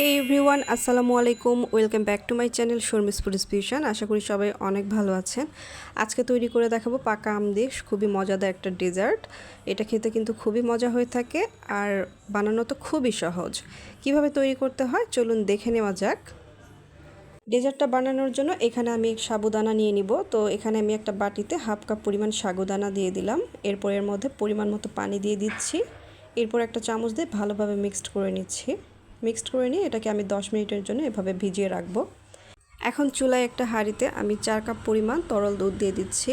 হে everyone আসসালামু আলাইকুম welcome back to my channel Sharmi's food fusion আশা করি সবাই অনেক ভালো আছেন। আজকে তৈরি করে দেখাবো পাকা আম দিয়ে খুবই মজাদার একটা ডেজার্ট এটা খেতে কিন্তু খুবই মজা হয়ে থাকে আর বানানো তো খুবই সহজ। কীভাবে তৈরি করতে হয়? চলুন দেখে নেওয়া যাক। ডেজার্টটা বানানোর জন্য এখানে আমি সাবুদানা নিয়ে নিব। তো এখানে আমি একটা বাটিতে হাফ কাপ পরিমাণ সাবুদানা দিয়ে দিলাম। এরপর এর মধ্যে পরিমাণ মতো পানি দিয়ে দিচ্ছি। এরপর একটা চামচ দিয়ে ভালোভাবে মিক্সড করে নিচ্ছি। মিক্সড করে নিয়ে এটাকে আমি 10 মিনিটের জন্য এভাবে ভিজিয়ে রাখব। এখন চুলায় একটা হাঁড়িতে আমি চার কাপ পরিমাণ তরল দুধ দিয়ে দিচ্ছি।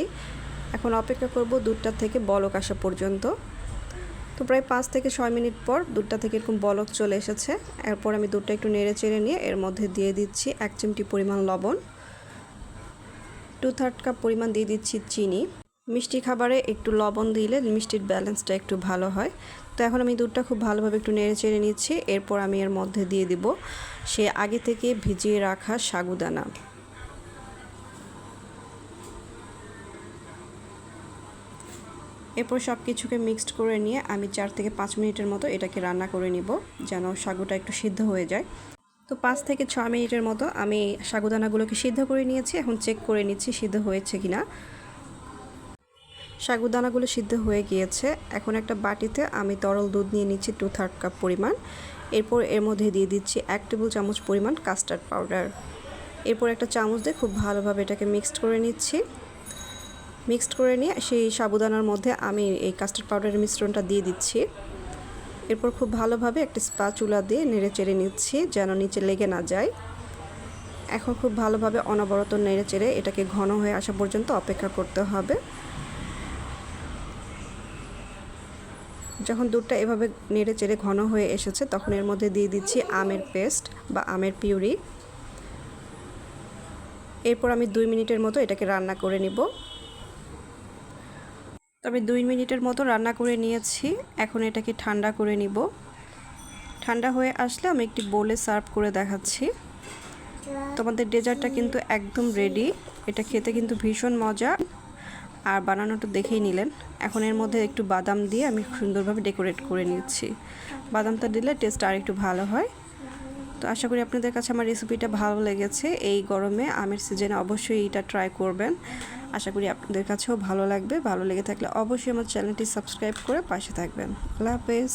এখন অপেক্ষা করব দুধটা থেকে বলক আসা পর্যন্ত। তো প্রায় পাঁচ থেকে ছয় মিনিট পর দুধটা থেকে এরকম বলক চলে এসেছে। এরপর আমি দুধটা একটু নেড়ে চেড়ে নিয়ে এর মধ্যে দিয়ে দিচ্ছি এক চিমটি পরিমাণ লবণ। টু থার্ড কাপ পরিমাণ দিয়ে দিচ্ছি চিনি। মিষ্টি খাবারে একটু লবণ দিলে মিষ্টির ব্যালেন্সটা একটু ভালো হয়। তো এখন আমি দুধটা খুব ভালোভাবে একটু নেড়ে চেড়ে নিচ্ছি। এরপর আমি এর মধ্যে দিয়ে দিব সে আগে থেকে ভিজিয়ে রাখা সাগুদানা। এরপর সব কিছুকে মিক্সড করে নিয়ে আমি চার থেকে পাঁচ মিনিটের মতো এটাকে রান্না করে নিব, যেন সাগুটা একটু সিদ্ধ হয়ে যায়। তো পাঁচ থেকে ছ মিনিটের মতো আমি সাগুদানাগুলোকে সিদ্ধ করে নিয়েছি। এখন চেক করে নিচ্ছি সিদ্ধ হয়েছে কিনা। সাগুদানাগুলো সিদ্ধ হয়ে গিয়েছে। এখন একটা বাটিতে আমি তরল দুধ নিয়ে নিচ্ছি টু থার্ড কাপ পরিমাণ। এরপর এর মধ্যে দিয়ে দিচ্ছি এক টেবিল চামচ পরিমাণ কাস্টার্ড পাউডার এরপর একটা চামচ দিয়ে খুব ভালোভাবে এটাকে মিক্সড করে নিচ্ছি। মিক্সড করে নিয়ে সেই সাবুদানার মধ্যে আমি এই কাস্টার্ড পাউডারের মিশ্রণটা দিয়ে দিচ্ছি। এরপর খুব ভালোভাবে একটা স্পা চুলা দিয়ে নেড়ে চেড়ে নিচ্ছি যেন নিচে লেগে না যায়। এখন খুব ভালোভাবে অনবরত নেড়ে চেড়ে এটাকে ঘন হয়ে আসা পর্যন্ত অপেক্ষা করতে হবে। যখন দুধটা এভাবে নেড়ে চেড়ে ঘন হয়ে এসেছে, তখন এর মধ্যে দিয়ে দিচ্ছি আমের পেস্ট বা আমের পিউরি। এরপর আমি দুই মিনিটের মতো এটাকে রান্না করে নিব। তবে দুই মিনিটের মতো রান্না করে নিয়েছি। এখন এটাকে ঠান্ডা করে নিব। ঠান্ডা হয়ে আসলে আমি একটি বোলে সার্ভ করে দেখাচ্ছি। তোমাদের ডেজার্টটা কিন্তু একদম রেডি এটা খেতে কিন্তু ভীষণ মজা। আর বানানোটা দেখেই নিলেন। এখন এর মধ্যে একটু বাদাম দিয়ে আমি সুন্দরভাবে ডেকোরেট করে নিচ্ছি। বাদামটা দিলে টেস্ট আর একটু ভালো হয়। তো আশা করি আপনাদের কাছে আমার রেসিপিটা ভালো লেগেছে। এই গরমে আমের সিজনে অবশ্যই এটা ট্রাই করবেন। আশা করি আপনাদের কাছেও ভালো লাগবে। ভালো লেগে থাকলে অবশ্যই আমার চ্যানেলটি সাবস্ক্রাইব করে পাশে থাকবেন। আল্লাহ হাফেজ।